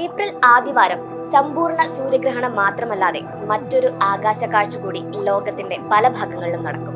April ആദ്യവാരം സമ്പൂർണ സൂര്യഗ്രഹണം മാത്രമല്ലാതെ മറ്റൊരു ആകാശ കാഴ്ച കൂടി ലോകത്തിന്റെ പല ഭാഗങ്ങളിലും നടക്കും.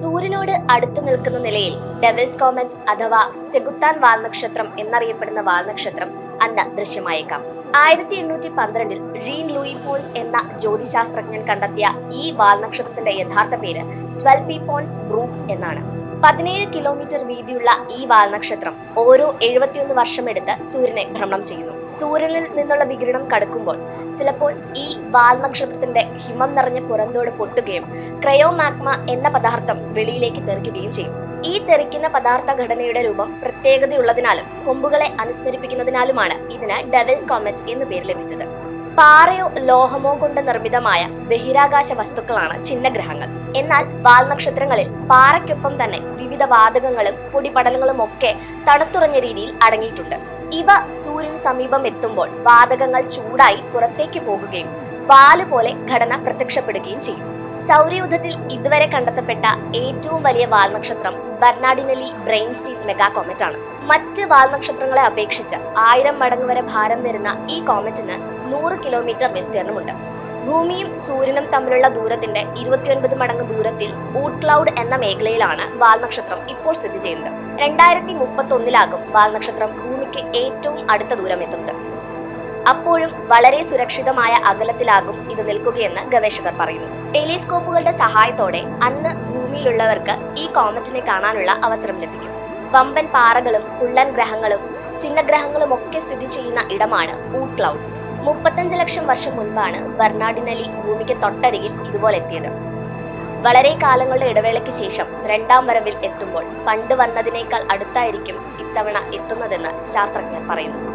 സൂര്യനോട് അടുത്തു നിൽക്കുന്ന നിലയിൽ ഡെവിൽസ് കോമറ്റ് അഥവാ ചെകുത്താൻ വാൽനക്ഷത്രം എന്നറിയപ്പെടുന്ന വാൽനക്ഷത്രം അന്ന് ദൃശ്യമായേക്കാം. ആയിരത്തി എണ്ണൂറ്റി പന്ത്രണ്ടിൽ റീൻ ലൂയി പോൺസ് എന്ന ജ്യോതിശാസ്ത്രജ്ഞൻ കണ്ടെത്തിയ ഈ വാൽനക്ഷത്രത്തിന്റെ യഥാർത്ഥ പേര് ട്വൽപി പോൺസ് ബ്രൂക്സ് എന്നാണ്. പതിനേഴ് കിലോമീറ്റർ വീതിയുള്ള ഈ വാൽനക്ഷത്രം ഓരോ എഴുപത്തിയൊന്ന് വർഷമെടുത്ത് സൂര്യനെ ഭ്രമണം ചെയ്യുന്നു. സൂര്യനിൽ നിന്നുള്ള വികിരണം കടക്കുമ്പോൾ ചിലപ്പോൾ ഈ വാൽനക്ഷത്രത്തിന്റെ ഹിമം നിറഞ്ഞ പുറന്തോട് പൊട്ടുകയും ക്രയോമാഗ്മ എന്ന പദാർത്ഥം വെളിയിലേക്ക് തെറിക്കുകയും ചെയ്യും. ഈ തെറിക്കുന്ന പദാർത്ഥ ഘടനയുടെ രൂപം പ്രത്യേകതയുള്ളതിനാലും കൊമ്പുകളെ അനുസ്മരിപ്പിക്കുന്നതിനാലുമാണ് ഇതിന് ഡെവൽസ് കോമറ്റ് എന്ന് പേര് ലഭിച്ചത്. പാറയോ ലോഹമോ കൊണ്ട് നിർമ്മിതമായ ബഹിരാകാശ വസ്തുക്കളാണ് ചിഹ്നഗ്രഹങ്ങൾ. എന്നാൽ വാൽനക്ഷത്രങ്ങളിൽ പാറയ്ക്കൊപ്പം തന്നെ വിവിധ വാതകങ്ങളും പൊടിപടലങ്ങളും ഒക്കെ തണുത്തുറഞ്ഞ രീതിയിൽ അടങ്ങിയിട്ടുണ്ട്. ഇവ സൂര്യൻ സമീപം എത്തുമ്പോൾ വാതകങ്ങൾ ചൂടായി പുറത്തേക്ക് പോകുകയും വാൽ പോലെ ഘടന പ്രത്യക്ഷപ്പെടുകയും ചെയ്യും. സൗരയൂഥത്തിൽ ഇതുവരെ കണ്ടെത്തപ്പെട്ട ഏറ്റവും വലിയ വാൽനക്ഷത്രം ബർണാഡിനലി ബ്രെയിൻസ്റ്റീൻ മെഗാ കോമറ്റ് ആണ് മറ്റ് വാൽനക്ഷത്രങ്ങളെ അപേക്ഷിച്ച് ആയിരം മടങ്ങ് വരെ ഭാരം വരുന്ന ഈ കോമറ്റിന് നൂറ് കിലോമീറ്റർ വിസ്തീർണമുണ്ട്. ഭൂമിയും സൂര്യനും തമ്മിലുള്ള ദൂരത്തിന്റെ ഇരുപത്തിയൊൻപത് മടങ്ങ് ദൂരത്തിൽ ഊട്ട് ക്ലൗഡ് എന്ന മേഖലയിലാണ് വാൽനക്ഷത്രം ഇപ്പോൾ സ്ഥിതി ചെയ്യുന്നത്. രണ്ടായിരത്തി മുപ്പത്തി ഒന്നിലാകും വാൽനക്ഷത്രം ഭൂമിക്ക് ഏറ്റവും അടുത്ത ദൂരം എത്തുന്നത് അപ്പോഴും വളരെ സുരക്ഷിതമായ അകലത്തിലാകും ഇത് നിൽക്കുകയെന്ന് ഗവേഷകർ പറയുന്നു. ടെലിസ്കോപ്പുകളുടെ സഹായത്തോടെ അന്ന് ഭൂമിയിലുള്ളവർക്ക് ഈ കോമറ്റിനെ കാണാനുള്ള അവസരം ലഭിക്കും. വമ്പൻ പാറകളും കുള്ളൻ ഗ്രഹങ്ങളും ചിഹ്നഗ്രഹങ്ങളും ഒക്കെ സ്ഥിതി ചെയ്യുന്ന ഇടമാണ് ഊട്ട് ക്ലൗഡ് മുപ്പത്തഞ്ച് ലക്ഷം വർഷം മുൻപാണ് ബർണാഡിനലി ഭൂമിക്ക് തൊട്ടരികിൽ ഇതുപോലെ എത്തിയത്. വളരെ കാലങ്ങളുടെ ഇടവേളയ്ക്ക് ശേഷം രണ്ടാം വരവിൽ എത്തുമ്പോൾ പണ്ട് വന്നതിനേക്കാൾ അടുത്തായിരിക്കും ഇത്തവണ എത്തുന്നതെന്ന് ശാസ്ത്രജ്ഞർ പറയുന്നു.